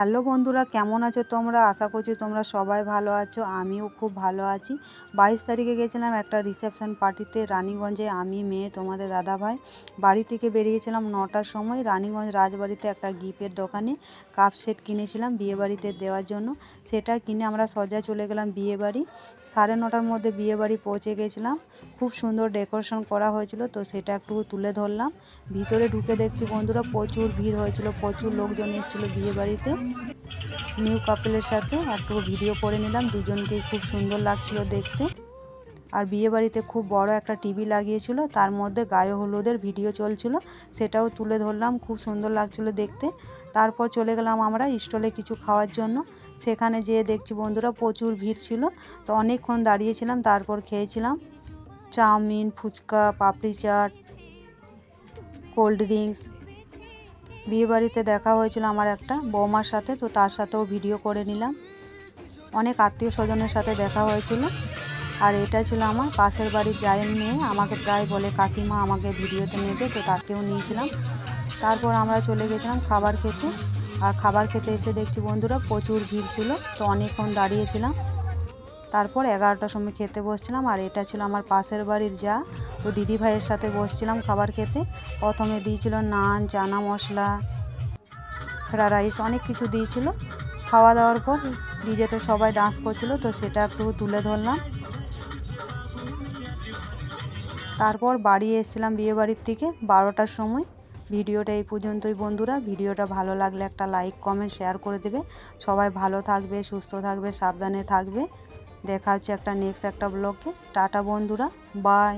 Hello বন্ধুরা, কেমন আছো তোমরা? আশা করছি তোমরা সবাই ভালো আছো। আমিও খুব ভালো আছি। বাইশ তারিখে গেছিলাম একটা রিসেপশন পার্টিতে রানীগঞ্জে। আমি, মেয়ে, তোমাদের দাদা ভাই। বাড়ি থেকে বেরিয়েছিলাম নটার সময়। রানীগঞ্জ রাজবাড়িতে একটা গিফের দোকানে কাপ সেট কিনেছিলাম বিয়েবাড়িতে দেওয়ার জন্য। সেটা কিনে আমরা সজা চলে গেলাম বিয়েবাড়ি। সাড়ে নটার মধ্যে বিয়েবাড়ি পৌঁছে গেছিলাম। খুব সুন্দর ডেকোরেশন করা হয়েছিল, তো সেটা একটু তুলে ধরলাম। ভিতরে ঢুকে দেখছি বন্ধুরা প্রচুর ভিড় হয়েছিল, প্রচুর লোকজন এসেছিল বিয়েবাড়িতে নিউ কাপলের সাথে একটু ভিডিও করে নিলাম, দুজনকেই খুব সুন্দর লাগছিল দেখতে। আর বিয়ে বাড়িতে খুব বড় একটা টিভি লাগিয়েছিল, তার মধ্যে গায়ে হলুদের ভিডিও চলছিল, সেটাও তুলে ধরলাম, খুব সুন্দর লাগছিল দেখতে। তারপর চলে গেলাম আমরা স্টলে কিছু খাওয়ার জন্য। সেখানে যেয়ে দেখছি বন্ধুরা প্রচুর ভিড় ছিল। তো অনেকক্ষণ দাঁড়িয়েছিলাম, তারপর খেয়েছিলাম। Chowmein, fuchka, papdi chaat, cold drinks. বিয়েবাড়িতে দেখা হয়েছিল আমার একটা বৌমার সাথে, তো তার সাথেও ভিডিও করে নিলাম। অনেক আত্মীয় স্বজনের সাথে দেখা হয়েছিল। আর এটা ছিল আমার পাশের বাড়ির জায়ের মেয়ে। আমাকে প্রায় বলে, কাকিমা আমাকে ভিডিওতে নেবে। তো তাকেও নিয়েছিলাম। তারপর আমরা চলে গেছিলাম খাবার খেতে। আর খাবার খেতে এসে দেখছি বন্ধুরা প্রচুর ভিড় ছিল, তো অনেকক্ষণ দাঁড়িয়েছিলাম। তারপর এগারোটার সময় খেতে বসছিলাম আর এটা ছিল আমার পাশের বাড়ির যা। তো দিদি ভাইয়ের সাথে বসছিলাম খাবার খেতে। প্রথমে দিয়েছিল নান, চানা মশলা, ফ্রাইড রাইস অনেক কিছু দিয়েছিল। খাওয়া দাওয়ার পর ডিজেতে সবাই ডান্স করছিল, তো সেটা একটু তুলে ধরলাম। তারপর বাড়ি এসেছিলাম বিয়ে বাড়ির থেকে বারোটার সময়। ভিডিওটা এই পর্যন্তই বন্ধুরা। ভিডিওটা ভালো লাগলে একটা লাইক কমেন্ট শেয়ার করে দেবে। সবাই ভালো থাকবে, সুস্থ থাকবে, সাবধানে থাকবে। দেখা হচ্ছে একটা নেক্সট একটা ব্লগে টাটা বন্ধুরা বাই